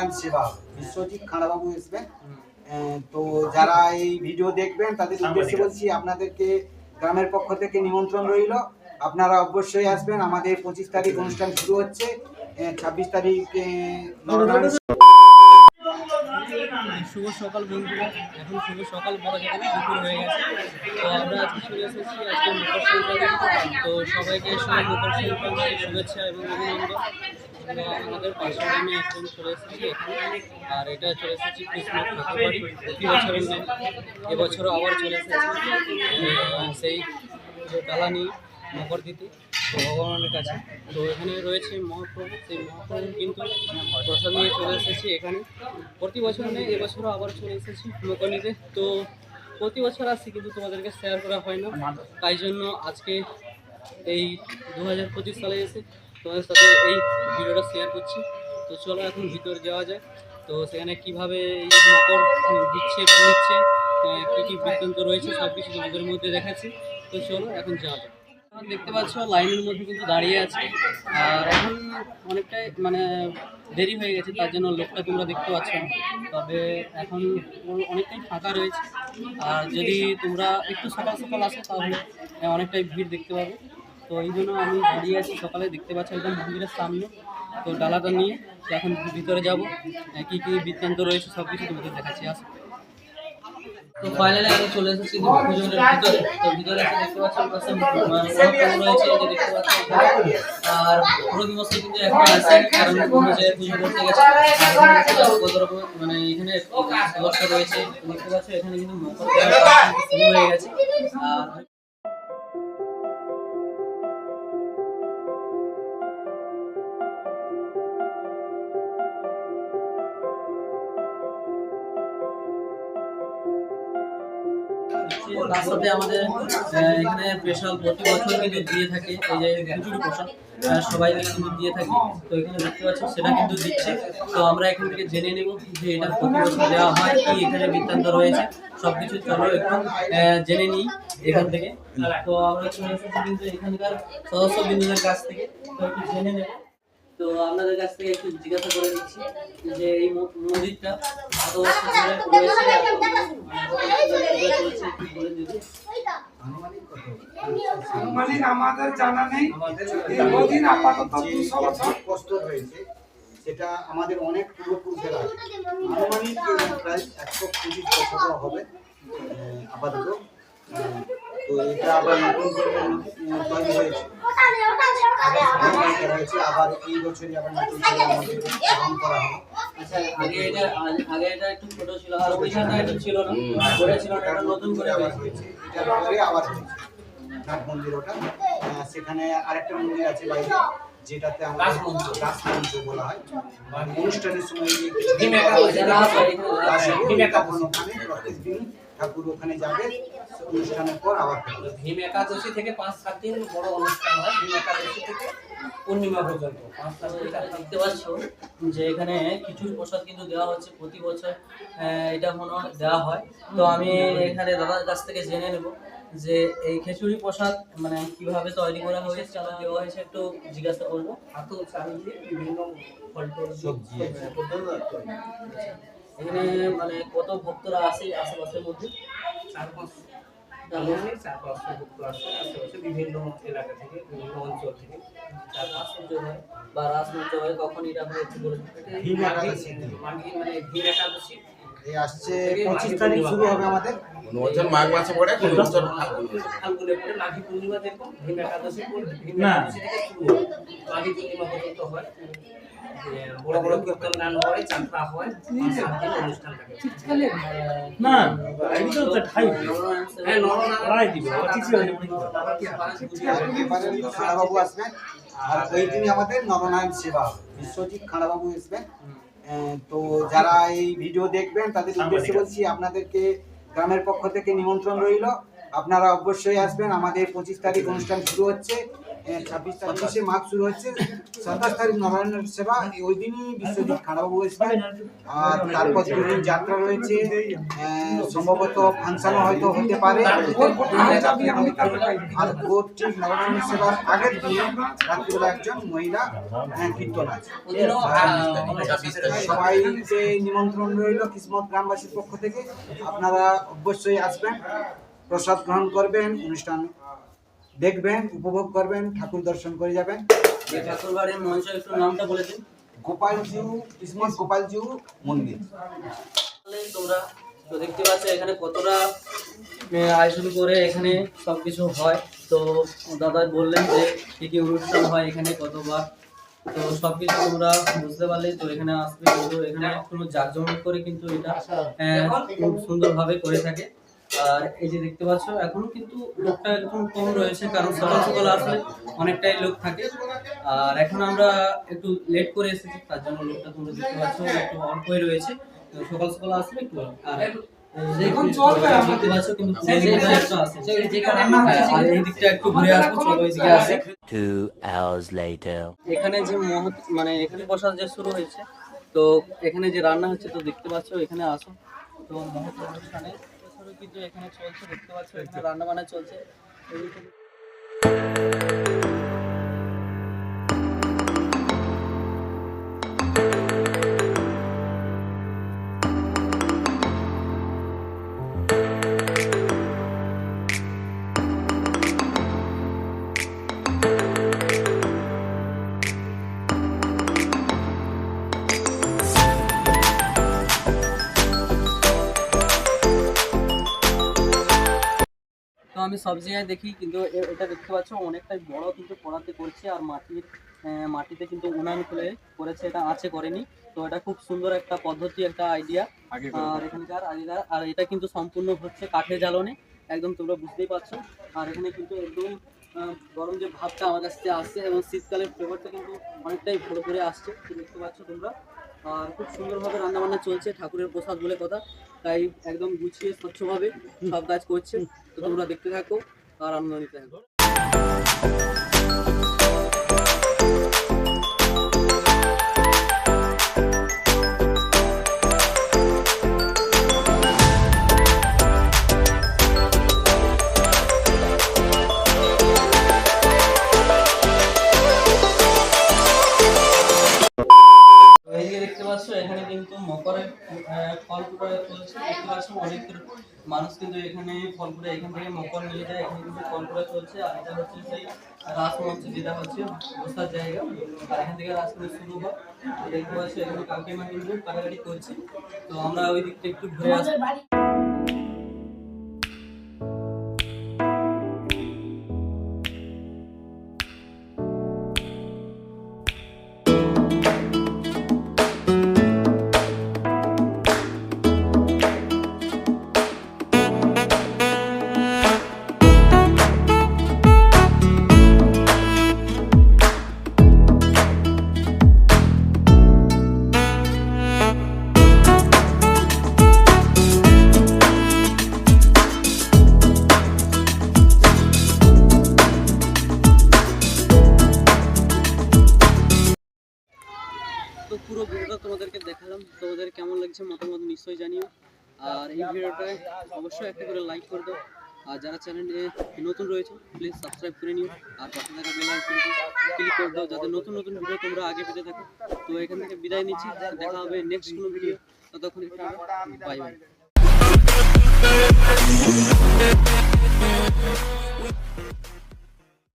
নরনারায়ণ সেবা। বিশ্বজিৎ খাঁড়াবাবু আসবেন আহ, তো যারা এই ভিডিও দেখবেন তাদের উদ্দেশ্যে বলছি আপনাদেরকে গ্রামের পক্ষ থেকে নিমন্ত্রণ রইল। আপনারা অবশ্যই আসবেন। আমাদের পঁচিশ তারিখ অনুষ্ঠান শুরু হচ্ছে। ছাব্বিশ তারিখ শুভ সকাল বন্ধুরা। এখন শুভ সকাল বলা যাবে না দুপুর হয়ে গেছে। তো আমরা আজকে চলে এসেছি আজকে মকর সংক্রান্তি। তো সবাইকে সবাই মকর সংক্রান্তির শুভেচ্ছা এবং অভিনন্দন। আমাদের পাশের গ্রামে একজন চলে এসেছি এখানে। আর এটা চলে এসেছি প্রতি বছরের ন্যায় এবছরও আবার চলে এসেছি। সেই ডালা নিয়ে মকর দিতে ভগবানের কাছে। তো এখানে রয়েছে মহাপ্রভু। সেই মহাপ্রভু কিন্তু প্রসাদ নিয়ে চলে এসেছি এখানে। প্রতি বছর নেই এবছরও আবার চলে এসেছি মকর নিতে তো প্রতি বছর আসছি, কিন্তু তোমাদেরকে শেয়ার করা হয় না। তাই জন্য আজকে এই দু হাজার পঁচিশ সালে এসে তোমাদের সাথে এই ভিডিওটা শেয়ার করছি। তো চলো এখন ভিতরে যাওয়া যায় তো সেখানে কীভাবে এই মকর দিচ্ছে বা নিচ্ছে কী কী বৃত্তান্ত রয়েছে সব কিছু তোমাদের মধ্যে দেখাচ্ছি। তো চলো এখন যাওয়া এখন দেখতে পাচ্ছ, লাইনের মধ্যে কিন্তু দাঁড়িয়ে আছে। আর এখন অনেকটাই মানে দেরি হয়ে গেছে, তার জন্য লোকটা তোমরা দেখতে পাচ্ছ না। তবে এখন অনেকটাই ফাঁকা রয়েছে। আর যদি তোমরা একটু সকাল সকাল আসো তাহলে অনেকটাই ভিড় দেখতে পাবে। তো এই জন্য আমি দাঁড়িয়ে আছি সকালে, দেখতে পাচ্ছি একদম মন্দিরের সামনে। তো ডালাটা নিয়ে এখন ভিতরে যাব। কী কী বৃত্তান্ত রয়েছে সব কিছু তোমাদের দেখাচ্ছি আসো তো ফাইনালি আমি চলে এসেছি ভিতরে। তো ভিতরে এসে দেখতে পাচ্ছি যে দেখতে পাচ্ছি। আর কিন্তু এখন মানে এখানে রয়েছে। দেখতে পাচ্ছি এখানে কিন্তু হয়ে গেছে। আর তার সাথে আমাদের এখানে স্পেশাল প্রতি বছর কিন্তু দিয়ে থাকে এই যে খিচুড়ি প্রসাদ। সবাই কিন্তু দিয়ে থাকি। তো এখানে দেখতে পাচ্ছি, সেটা কিন্তু দিচ্ছে। তো আমরা এখান থেকে জেনে নেব যে এটা প্রতি বছর দেওয়া হয় কি এখানে বৃত্তান্ত রয়েছে। সব কিছু চলো একটু জেনে নিই এখান থেকে। তো আমরা কিন্তু এখানকার সদস্য বিন্দুদের কাছ থেকে। তো একটু জেনে নেব। তো আপনাদের কাছ থেকে একটু জিজ্ঞাসা করে দিচ্ছি যে এই মন্দিরটা কত বছর ধরে। আনুমানিক কত? আনুমানিক আমাদের জানা নেই। আমাদের দীর্ঘদিন আপাতত দুশো বছর। কষ্ট রয়েছে সেটা আমাদের অনেক পূর্বপুরুষের আছে। আনুমানিক প্রায় একশো পঁচিশ বছর হবে আপাতত। তো এটা আবার নতুন করে হয়েছে তৈরি হয়েছে। আবার এই বছরই আবার নতুন করে আমাদের গ্রহণ করা হবে আচ্ছা আগে এটা আগে- আগে এটা একটু ছোট ছিল আর ওইখানটা একটু ছিল না? ওটা। ছিল না এটা নতুন করে আবার হয়েছে হয়েছে পরে আবার হয়েছে নাট মন্দির ওটা সেখানে আরেকটা মন্দির আছে বাইরে যেটাতে আমরা রাসমঞ্চ বলা হয় অনুষ্ঠানের সময় যে ঠাকুর ওখানে যাবে অনুষ্ঠানের পর আবার ভীম একাদশী থেকে পাঁচ সাত দিন বড় অনুষ্ঠান হয় ভীম একাদশী থেকে পূর্ণিমা পর্যন্ত। পাঁচ সাত দিন দেখতে পাচ্ছ যে এখানে খিচুড়ি প্রসাদ কিন্তু দেওয়া হচ্ছে প্রতি বছর এটা মনে হয় দেওয়া হয়। তো আমি এখানে দাদার কাছ থেকে জেনে নেব যে এই খিচুড়ি প্রসাদ মানে কীভাবে তৈরি করা হয়েছে চালা দেওয়া হয়েছে একটু জিজ্ঞাসা করব। হাতু চাল দিয়ে বিভিন্ন ফল টল সবজি। এখানে মানে কত ভক্তরা আসে আশেপাশের মধ্যে? চার পাঁচ। চার পাঁচশো ভক্ত আশেপাশে বিভিন্ন এলাকা থেকে বিভিন্ন অঞ্চল থেকে। চার পাঁচ হয় বা রাস মঞ্চ হয় কখন এটা হয় একটু বলে মানে ভীম একাদশী। আসছে পঁচিশ তারিখ শুরু হবে আমাদের। কোনো মাঘ মাসে পড়ে কোনো বছর ফাল্গুনে পরে মাঘী পূর্ণিমা দেখুন ভীম একাদশী পরে ভীম একাদশী থেকে শুরু হয়। মাঘী পূর্ণিমা পর্যন্ত হয়। বড় বড় কীর্তন গান হয় হয় হ্যাঁ আসবেন আর ওই দিনই আমাদের নরনারায়ণ সেবা বিশ্বজিৎ আসবেন তো যারা এই ভিডিও দেখবেন তাদের উদ্দেশ্যে বলছি আপনাদেরকে গ্রামের পক্ষ থেকে নিমন্ত্রণ রইল। আপনারা অবশ্যই আসবেন। আমাদের পঁচিশ তারিখ অনুষ্ঠান শুরু হচ্ছে। ছাব্বিশ ছাব্বিশে মাঘ শুরু হচ্ছে। সাতাশ তারিখ নারায়ণের সেবা। ওই দিনই বিশ্বজিৎ খাড়াবাবু আসবেন আর তারপর দুদিন যাত্রা রয়েছে। সম্ভবত ফাংশনও হয়তো হতে পারে। আর ভোর ঠিক নারায়ণের সেবার আগের দিনে রাত্রিবেলা একজন মহিলা আহ, কীর্তন আছে। ছাব্বিশ সবাইকে নিমন্ত্রণ রইল কিসমত গ্রামবাসীর পক্ষ থেকে। আপনারা অবশ্যই আসবেন প্রসাদ গ্রহণ করবেন অনুষ্ঠান দেখবেন উপভোগ করবেন ঠাকুর দর্শন করে যাবেন। যে ঠাকুর বাড়ির মঞ্চ একটু নামটা বলে দিন গোপালজিউ কিসমত গোপালজিউ মন্দির। তোমরা তো দেখতে পাচ্ছ এখানে কতটা আয়োজন করে এখানে সব কিছু হয়। তো দাদা বললেন যে কী কী অনুষ্ঠান হয় এখানে কতবার? তো সব কিছু তোমরা বুঝতে পারলে তো এখানে আসবে কিন্তু এখানে কোনো জাঁকজমক করে কিন্তু এটা আহ, খুব সুন্দরভাবে করে থাকে। আর এই যে দেখতে পাচ্ছ এখন কিন্তু লোকটা একদম কম রয়েছে কারণ সকাল সকাল আসলে অনেকটাই লোক থাকে। আর এখন আমরা একটু লেট করে এসেছি তার জন্য লোকটা তোমরা দেখতে পাচ্ছ একটু অল্পই রয়েছে। তো সকাল সকাল আসলে একটু আর এখন চলবে দেখতে পাচ্ছ কিন্তু পুরো দিকটা একটু আসে যেখানে আর এই দিকটা একটু ঘুরে আসব চলো ওইদিকে আসে। Two hours later. এখানে যে মহৎ মানে এখানে বসা যে শুরু হয়েছে তো এখানে যে রান্না হচ্ছে তো দেখতে পাচ্ছ এখানে আসো। তো মহৎ অনুষ্ঠানে কিন্তু এখানে চলছে দেখতে পাচ্ছ এখানে রান্না বান্না চলছে। আমি সব জায়গায় দেখি কিন্তু এটা দেখতে পাচ্ছ অনেকটাই বড় কিন্তু পড়াতে করছে আর মাটির মাটিতে কিন্তু উনান খুলে করেছে এটা আছে করেনি। তো এটা খুব সুন্দর একটা পদ্ধতি একটা আইডিয়া আর এখানকার আগেকার আর এটা কিন্তু সম্পূর্ণ হচ্ছে কাঠের জ্বালনে একদম তোমরা বুঝতেই পারছ। আর এখানে কিন্তু একদম গরম যে ভাবটা আমার কাছ থেকে আসছে এবং শীতকালের ফ্লেভারটা কিন্তু অনেকটাই ভালো করে আসছে দেখতে পাচ্ছ তোমরা? আর খুব সুন্দরভাবে রান্না বান্না চলছে, ঠাকুরের প্রসাদ বলে কথা। তাই একদম গুছিয়ে, স্বচ্ছভাবে সব কাজ করছে। তো তোমরা দেখতে থাকো আর আনন্দ নিতে থাকো। মকরের ফল পুরা চলছে অনেক মানুষ কিন্তু এখানে ফল পুরা এখান থেকে মকর নিয়ে যায়, এখানে কিন্তু ফল পুরা চলছে আর এটা হচ্ছে সেই রাস মঞ্চ যেটা হচ্ছে বসার জায়গা। আর এখান থেকে রাস মঞ্চ শুরু হয়। দেখতে পাচ্ছি এখানে কাকিমা কিন্তু কাটাকাটি করছে। তো আমরা ওই দিকটা একটু ঘুরে আসি। এই ভিডিওটায় অবশ্যই একটা করে লাইক করে দাও। আর যারা চ্যানেলে নতুন রয়েছে প্লিজ সাবস্ক্রাইব করে নিও। আর পাশে থাকা বেল আইকনটি ক্লিক করে দাও, যাতে নতুন নতুন ভিডিও তোমরা আগে পেতে থাকো। তো এখান থেকে বিদায় নিচ্ছি, দেখা হবে নেক্সট কোনো ভিডিও ততক্ষণ বাই বাই